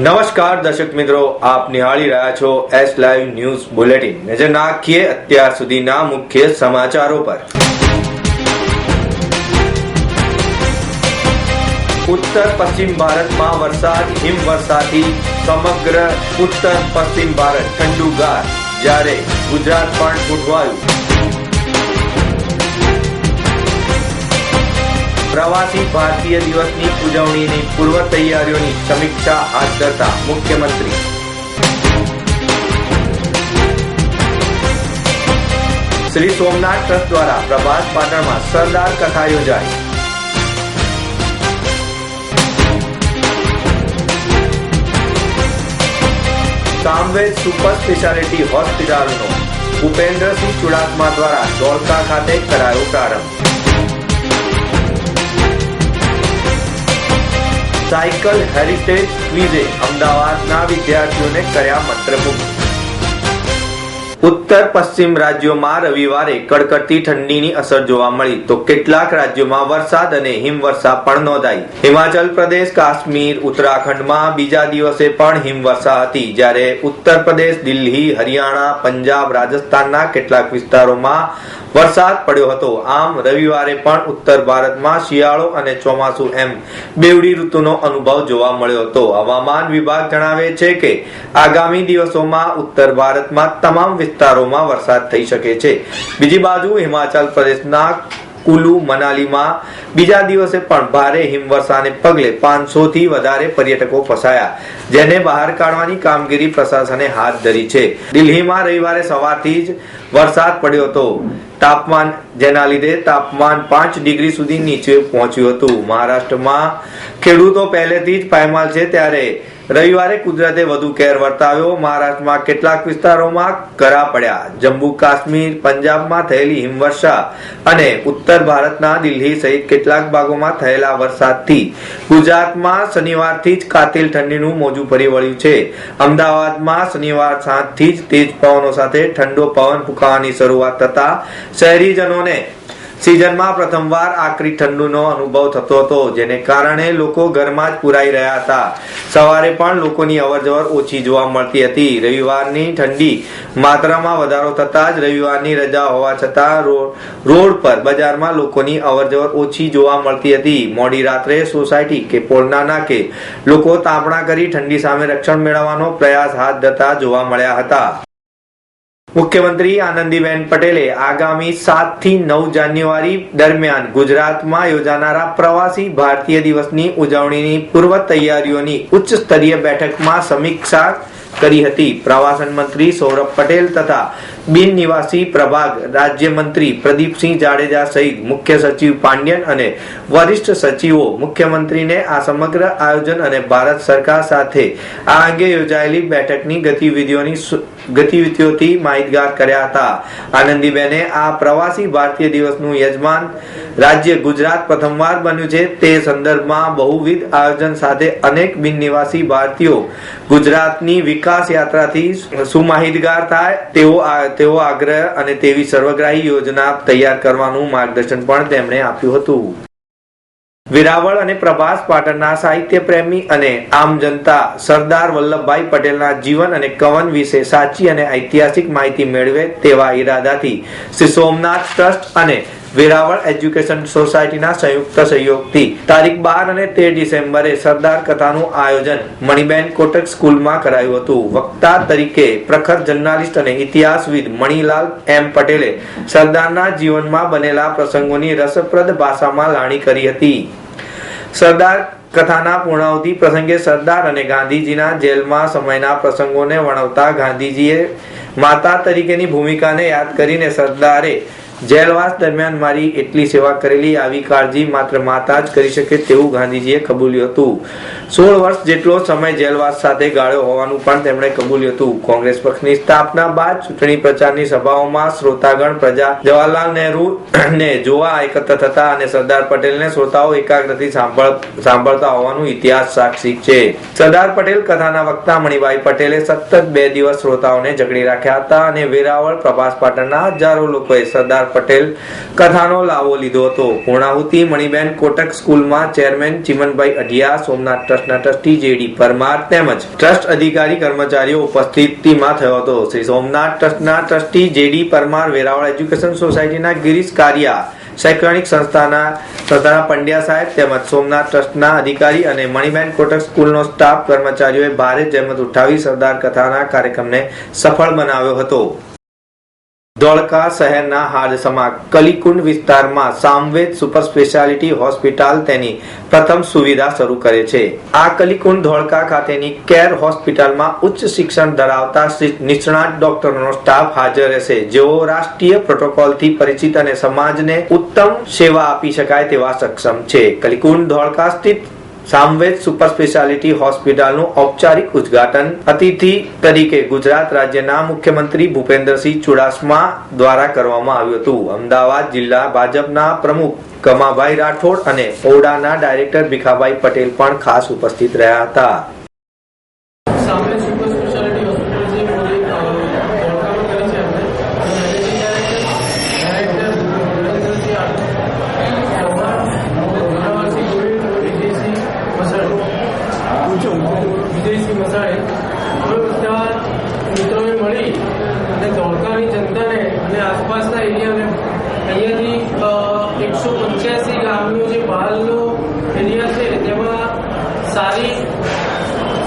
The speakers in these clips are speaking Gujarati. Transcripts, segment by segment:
નમસ્કાર, દર્શક મિત્રો. આપ નિહાળી રહ્યા છો એસ લાઈવ ન્યૂઝ બુલેટિન નજર નાખીએ અત્યાર સુધીના મુખ્ય સમાચારો પર. ઉત્તર પશ્ચિમ ભારતમાં વરસાદ, હિમવર્ષાથી સમગ્ર ઉત્તર પશ્ચિમ ભારત ઠંડુગાર. જ્યારે ગુજરાત પણ ઉઠવાયું. પ્રવાસી ભારતીય દિવસની ઉજવણીની પૂર્વ તૈયારીઓની સમીક્ષા હાથ ધરતા મુખ્યમંત્રી. શ્રી સોમનાથ ટ્રસ્ટ દ્વારા પ્રભાસ પાટણમાં સરદાર કથા યોજાઈ. સામવેદ સુપર સ્પેશિયાલિટી હોસ્પિટલનો ભૂપેન્દ્રસિંહ ચુડાસમા દ્વારા ધોળકા ખાતે કરાયો પ્રારંભ. સાયકલ હેરિટેજ ક્વિઝે અમદાવાદના વિદ્યાર્થીઓને કર્યા મંત્રમુગ્ધ. ઉત્તર પશ્ચિમ રાજ્યોમાં રવિવારે કડકડતી ઠંડીની અસર જોવા મળી. તો કેટલાક રાજ્યોમાં વરસાદ અને હિમવર્ષા પણ નોંધાઈ. હિમાચલ પ્રદેશ, કાશ્મીર, ઉત્તરાખંડમાં બીજા દિવસે પણ હિમવર્ષા હતી. જ્યારે ઉત્તર પ્રદેશ, દિલ્હી, હરિયાણા, પંજાબ, રાજસ્થાનના કેટલાક વિસ્તારોમાં વરસાદ પડ્યો હતો. આમ, રવિવારે પણ ઉત્તર ભારતમાં શિયાળો અને ચોમાસું એમ બેવડી ઋતુનો અનુભવ જોવા મળ્યો હતો. હવામાન વિભાગ જણાવે છે કે આગામી દિવસોમાં ઉત્તર ભારતમાં તમામ વિસ્તારોમાં વરસાદ થઈ શકે છે. બીજી બાજુ હિમાચલ પ્રદેશના કુલુ, મનાલીમાં બીજા દિવસે પણ ભારે હિમવર્ષાને પગલે પાંચસો થી વધારે પર્યટકો ફસાયા, જેને બહાર કાઢવાની કામગીરી પ્રશાસને હાથ ધરી છે. દિલ્હીમાં રવિવારે સવારથી જ વરસાદ પડ્યો હતો. તાપમાન, જેના લીધે તાપમાન પાંચ ડિગ્રી સુધી નીચે પહોંચ્યું હતું. મહારાષ્ટ્રમાં ખેડૂતો પહેલેથી જ પાયમાલ છે ત્યારે રવિવારે કુદરતે વધુ કેર વર્તાવ્યો. મહારાષ્ટ્રમાં કેટલાક વિસ્તારોમાં કરા પડ્યા. જમ્મુ કાશ્મીર, પંજાબમાં થયેલી હિમવર્ષા અને ઉત્તર ભારતના દિલ્હી સહિત કેટલાક ભાગોમાં થયેલા વરસાદથી ગુજરાતમાં શનિવારથી જ કાતિલ ઠંડીનું મોજું ફરી વળ્યું છે. અમદાવાદમાં શનિવાર સાંજથી જ તેજ પવનો સાથે ઠંડો પવન ફૂંકાવાની શરૂઆત થતા શહેરીજનોને સિઝનમાં પ્રથમવાર આકરી ઠંડુનો અનુભવ થતો હતો, જેને કારણે લોકો ઘરમાં જ પુરાઈ રહ્યા હતા. સવારે પણ લોકોની અવરજવર ઓછી જોવા મળતી હતી. રવિવારની ઠંડી માત્રામાં વધારો થતા જ રવિવારની રજા હોવા છતાં રોડ પર બજારમાં લોકોની અવરજવર ઓછી જોવા મળતી હતી. મોડી રાત્રે સોસાયટી કે પોળના નાકે લોકો તાપણા કરી ઠંડી સામે રક્ષણ મેળવવાનો પ્રયાસ હાથ ધરતા જોવા મળ્યા હતા. મુખ્યમંત્રી આનંદીબેન પટેલે આગામી સાતથી નવ જાન્યુઆરી દરમિયાન ગુજરાતમાં યોજાનારા પ્રવાસી ભારતીય દિવસની ઉજવણીની પૂર્વ તૈયારીઓની ઉચ્ચ સ્તરીય બેઠકમાં સમીક્ષા કરી હતી. પ્રવાસન મંત્રી સૌરભ પટેલ તથા બિન નિવાસી પ્રભાગ રાજ્યમંત્રી પ્રદીપસિંહ જાડેજા સહિત મુખ્ય સચિવ પાંડ્યન અને વરિષ્ઠ સચિવો, મુખ્યમંત્રીને આ સમગ્ર આયોજન અને ભારત સરકાર સાથે આ અંગે યોજાયેલી બેઠકની ગતિવિધિઓની ગતિવિધિઓથી માહિતગાર કર્યા હતા. આનંદીબેને આ પ્રવાસી ભારતીય દિવસનું યજમાન રાજ્ય ગુજરાત પ્રથમવાર બન્યું છે. તે સંદર્ભમાં બહુવિધ આયોજન સાથે અનેક બિન નિવાસી ભારતીયો ગુજરાતની વિકાસ યાત્રાથી સુમાહિતગાર થાય તેવો તેવો આગ્રહ અને તેવી સર્વગ્રાહી યોજના તૈયાર કરવાનું માર્ગદર્શન પણ તેમણે આપ્યું હતું. વેરાવળ અને પ્રભાસ પાટણના સાહિત્ય પ્રેમી અને આમ જનતા સરદાર વલ્લભભાઈ પટેલના જીવન અને કવન વિશે સાચી અને ઐતિહાસિક માહિતી મેળવે તેવા ઈરાદાથી શ્રી સોમનાથ ટ્રસ્ટ અને વેરાવળ એજ્યુકેશન સોસાયટીના સંયુક્ત સહયોગથી તારીખ બાર અને તેર ડિસેમ્બરે સરદાર કથાનું આયોજન મણિબેન કોટક સ્કૂલમાં કરાયું હતું. વક્તા તરીકે પ્રખર જર્નાલિસ્ટ અને ઇતિહાસવિદ મણિલાલ એમ પટેલે સરદારના જીવનમાં બનેલા પ્રસંગોની રસપ્રદ ભાષામાં લાણી કરી હતી. સરદાર કથાના પૂર્ણાવધિ પ્રસંગે સરદાર અને ગાંધીજીના જેલમાં સમયના પ્રસંગોને વર્ણવતા ગાંધીજીએ માતા તરીકેની ભૂમિકાને યાદ કરીને સરદારે જેલવાસ દરમિયાન મારી એટલી સેવા કરેલી, આવી કાળજી માત્ર માતા જ કરી શકે તેવું ગાંધીજીએ કબૂલ્યું હતું. સોળ વર્ષ જેટલો સમય જેલવાસ સાથે ગાળ્યો હોવાનું પણ તેમણે કબૂલ્યું હતું. કોંગ્રેસ પક્ષની સ્થાપના બાદ ચૂંટણી પ્રચારની સભાઓમાં શ્રોતાગણ પ્રજા જવાહરલાલ નહેરુ ને જોવા એકત્ર થતા અને સરદાર પટેલને શ્રોતાઓ એકાગ્રથી સાંભળતા હોવાનું ઇતિહાસ સાક્ષી છે. સરદાર પટેલ કથાના વક્તા મણિભાઈ પટેલે સતત બે દિવસ શ્રોતાઓને જકડી રાખ્યા હતા અને વેરાવળ પ્રભાસ પાટણના હજારો લોકોએ સરદાર પટેલ કથાનો લાવો લીધો હતો. પૂર્ણાહુતિ, મણિબેન કોટક સ્કૂલમાં ચેરમેન ચિમનભાઈ અઢિયા, સોમનાથ ટ્રસ્ટના ટ્રસ્ટી જેડી પરમાર તેમજ ટ્રસ્ટ અધિકારી કર્મચારીઓ ઉપસ્થિતિમાં થયો હતો. શ્રી સોમનાથ ટ્રસ્ટના trustee J D Parmar Veraval education સોસાયટીના ગિરીશ કારિયા, શૈક્ષણિક સંસ્થાના સંસ્થાના પંડ્યા સાહેબ તેમજ સોમનાથ ટ્રસ્ટના અધિકારી અને મણિબેન કોટક સ્કૂલનો સ્ટાફ કર્મચારીઓએ ભારે જહેમત ઉઠાવી સરદાર કથાના કાર્યક્રમને સફળ બનાવ્યો હતો. ધોળકા શહેરના હાજસમાં કલીકુંડ વિસ્તારમાં સામવેદ સુપર સ્પેશિયાલિટી હોસ્પિટલ તેની પ્રથમ સુવિધા શરૂ કરે છે. આ કલીકુંડ ધોળકા ખાતેની કેર હોસ્પિટલમાં ઉચ્ચ શિક્ષણ ધરાવતા નિષ્ણાત ડોક્ટરોનો સ્ટાફ હાજર રહેશે. જેઓ રાષ્ટ્રીય પ્રોટોકોલથી પરિચિત અને સમાજને ઉત્તમ સેવા આપી શકાય તેવા સક્ષમ છે. કલીકુંડ ધોળકા સ્થિત સામવેદ સુપર સ્પેશિયાલિટી હોસ્પિટલનું ઔપચારિક ઉદ્ઘાટન અતિથિ તરીકે ગુજરાત રાજ્યના મુખ્યમંત્રી ભૂપેન્દ્રસિંહ ચુડાસમા દ્વારા કરવામાં આવ્યું હતું. અમદાવાદ જિલ્લા ભાજપના પ્રમુખ કમાભાઈ રાઠોડ અને ઓરડાના ડાયરેક્ટર ભીખાભાઈ પટેલ પણ ખાસ ઉપસ્થિત રહ્યા હતા સામે સુપર સ્પેશિયાલિટી હોસ્પિટલ જે પૂરી અ, ધોળકામાં કરી છે એમને અને managing director director Shri Chauhan ગુણાવાસી Govind Vijaysinh Masani Vijaysinh Masani અમે બધા મળી અને ધોળકાની જનતાને અને આસપાસના એરિયાને. અહીંયાથી એકસો પંચ્યાસી ગામનો જે બહારનો એરિયા છે તેમાં સારી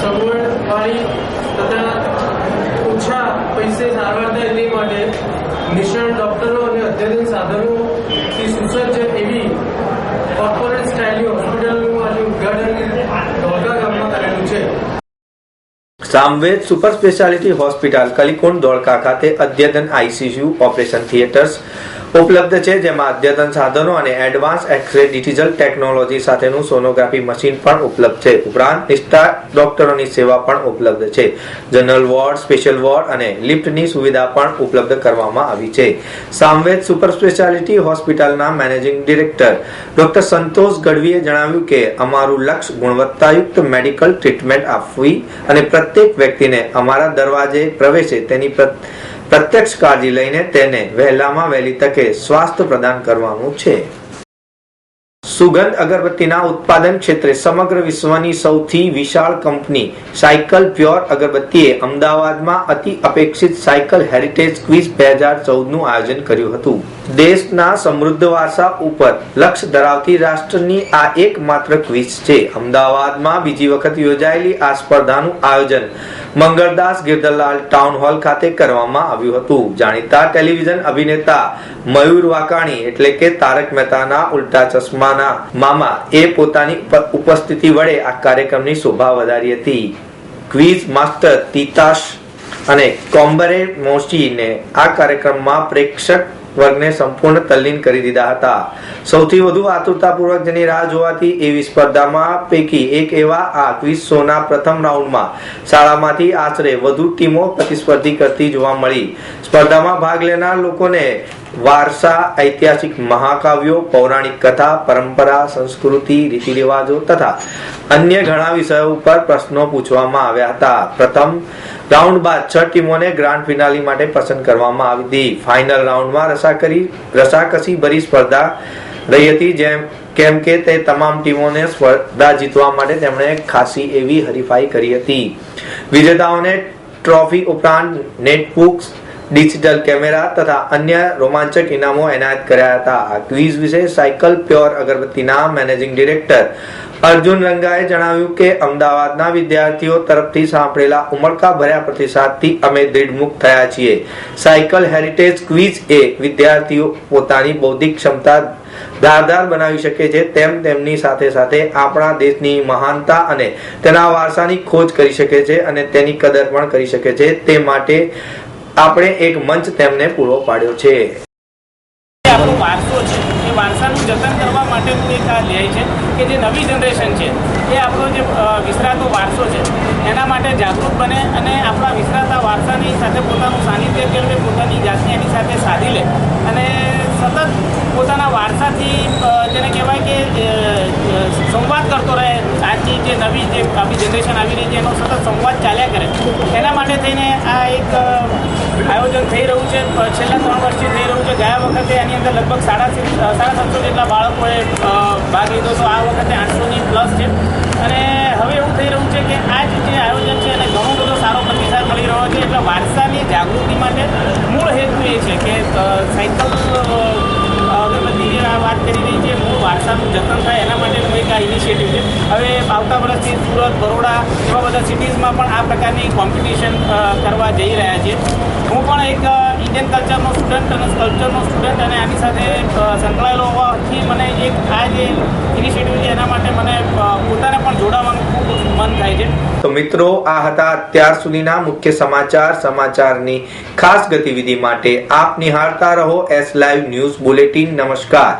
સગવડવાળી તથા ઓછા પૈસે સારવાર થાય તે માટે નિષ્ણાત ડોક્ટરો અને અદ્યતન સાધનોથી સુસજ્જ એવી કોર્પોરેટ સ્ટાઇલની હોસ્પિટલનું આજે ઉદ્ઘાટન ધોળકા ગામમાં કરેલું છે. સામવેદ સુપર સ્પેશિયાલિટી હોસ્પિટલ કલિકોણ ધોળકા ખાતે અદ્યતન આઈસીયુ ઓપરેશન થિયેટર્સ ઉપલબ્ધ છે, જેમાં અદ્યતન સાધનો અને advance x ray digital technology સાથેનું સોનોગ્રાફી મશીન પણ ઉપલબ્ધ છે. ઉપરાંત નિષ્ઠા ડોક્ટરોની સેવા પણ ઉપલબ્ધ છે. જનરલ વોર્ડ સ્પેશિયલ વોર્ડ અને લિફ્ટની સુવિધા પણ ઉપલબ્ધ કરવામાં આવી છે. સામવેદ સુપર સ્પેશિયાલિટી હોસ્પિટલના મેનેજિંગ ડિરેક્ટર ડોક્ટર સંતોષ ગઢવીએ જણાવ્યું કે, અમારું લક્ષ્ય ગુણવત્તાયુક્ત મેડિકલ ટ્રીટમેન્ટ આપવી અને પ્રત્યેક વ્યક્તિને અમારા દરવાજે પ્રવેશે તેની પ્રત્યક્ષ કાળજી લઈને તેને વહેલામાં વહેલી તકે સ્વાસ્થ્ય પ્રદાન કરવાનું છે. સુગંધ અગરબત્તીના ઉત્પાદન ક્ષેત્રે સમગ્ર વિશ્વની સૌથી વિશાળ કંપની સાયકલ પ્યોર અગરબત્તીએ અમદાવાદમાં અતિ અપેક્ષિત સાયકલ હેરિટેજ ક્વિઝ બે હજાર ચૌદનું આયોજન કર્યું હતું. દેશના સમૃદ્ધ વારસા ઉપર લક્ષ્ય ધરાવતી રાષ્ટ્રની આ એકમાત્ર ક્વિઝ છે. અમદાવાદમાં બીજી વખત યોજાયેલી આ સ્પર્ધાનું આયોજન મંગળદાસ ગિરધરલાલ ટાઉન હોલ ખાતે કરવામાં આવ્યું હતું. જાણીતા ટેલિવિઝન અભિનેતા મયુર વાકાણી એટલે કે તારક મહેતાના ઉલ્ટા ચશ્માના મામા એ પોતાની ઉપસ્થિતિ વડે આ કાર્યક્રમની શોભા વધારી હતી. ક્વિઝ માસ્ટર તીતાશ અને કોમ્બરે મોશીને આ કાર્યક્રમમાં પ્રેક્ષક વર્ગને સંપૂર્ણ તલ્લીન કરી દીધા હતા. સૌથી વધુ આતુરતાપૂર્વક જેની રાહ જોવાતી એવી સ્પર્ધામાં પૈકી એક એવા આ ક્વિઝ પ્રથમ રાઉન્ડમાં શાળામાંથી આશરે વધુ ટીમો પ્રતિસ્પર્ધી કરતી જોવા મળી. સ્પર્ધામાં ભાગ લેનાર લોકોને વારસા, ઐતિહાસિક મહાકાવ્યો, પૌરાણિક કથા, પરંપરા, સંસ્કૃતિ રીતિ રિવાજો તથા અન્ય ઘણા વિષયો ઉપર પ્રશ્નો પૂછવામાં આવ્યા હતા. પ્રથમ રાઉન્ડ બાદ છ ટીમોને ગ્રાન્ડ ફિનાલી માટે પસંદ કરવામાં આવી હતી. ફાઇનલ રાઉન્ડમાં રસાકરી રસાકસી ભરી સ્પર્ધા રહી હતી, જેમ કેમ કે તે તમામ ટીમોને સ્પર્ધા જીતવા માટે તેમણે ખાસી એવી હરીફાઈ કરી હતી. વિજેતાઓને ટ્રોફી ઉપરાંત નેટબુક્સ ડિજિટલ કેમેરા તથા અન્ય રોમાંચક ઇનામો એનાયત કર્યા હતા. આ ક્વિઝ વિશે સાયકલ પ્યોર અગરબત્તીના મેનેજિંગ ડિરેક્ટર અર્જુન રંગાએ જણાવ્યું કે અમદાવાદના વિદ્યાર્થીઓ તરફથી સાંપડેલા ઉમળકા ભર્યા પ્રતિસાદથી અમે દૃઢમુખ થયા છીએ. સાયકલ હેરિટેજ ક્વિઝ એ વિદ્યાર્થીઓ પોતાની બૌદ્ધિક ક્ષમતા ધારદાર બનાવી શકે છે. તેમ તેમની સાથે સાથે આપણા દેશની મહાનતા અને તેના વારસાની ખોજ કરી શકે છે અને તેની કદર પણ કરી શકે છે. તે માટે આપણે એક મંચ તેમને પૂરો પાડ્યો છે. આપણો વારસો છે. એ વારસાનું જતન કરવા માટેનું એક આ ધ્યેય છે કે જે નવી જનરેશન છે, એ આપણો જે વિસરાતો વારસો છે, એના માટે જાગૃત બને અને આપણા વિસરાતા વારસાની સાથે પોતાનું સાનિધ્ય કેળવે પોતાની જાતને એની સાથે સાધી લે અને સતત પોતાના વારસાથી જેને કહેવાય કે સંવાદ કરતો રહે. આજની જે નવી જે આપણી જનરેશન આવી રહી છે, એનો સતત સંવાદ ચાલ્યા કરે. એના માટે થઈને આ એક આયોજન થઈ રહ્યું છે. છેલ્લા ત્રણ વર્ષથી થઈ રહ્યું છે. ગયા વખતે એની અંદર લગભગ સાડા સાડા સાતસો જેટલા બાળકોએ ભાગ લીધો તો આ વખતે આઠસોની પ્લસ છે. અને હવે એવું થઈ રહ્યું છે કે આ જ આયોજન છે એને ઘણો બધો સારો પ્રતિસાદ મળી રહ્યો છે. એટલે વારસાની જાગૃતિ માટે મૂળ હેતુ એ છે કે સાયકલ અગરબત્તી જે વાત કરી રહી છે, મૂળ વારસાનું જતન થાય એના આ ઇનિશિયેટિવ છે. હવે આવતા વર્ષથી સુરત, બરોડા એવા બધા સિટીઝમાં પણ આ પ્રકારની કોમ્પિટિશન કરવા જઈ રહ્યા છે. હું પણ એક ઇન્ડિયન કલ્ચરનો સ્ટુડન્ટ અને સ્કલ્પચરનો સ્ટુડન્ટ અને આની સાથે સંકળાયેલો હોવાથી મને એક આ જે ઇનિશિયેટિવ છે એના માટે મને પોતાને પણ જોડાવાનું ખૂબ મન થાય છે. તો મિત્રો, આ હતા અત્યાર સુધીના મુખ્ય સમાચાર, સમાચારની ખાસ ગતિવિધિ માટે આપ નિહાળતા રહો એસ લાઈવ ન્યૂઝ બુલેટિન નમસ્કાર.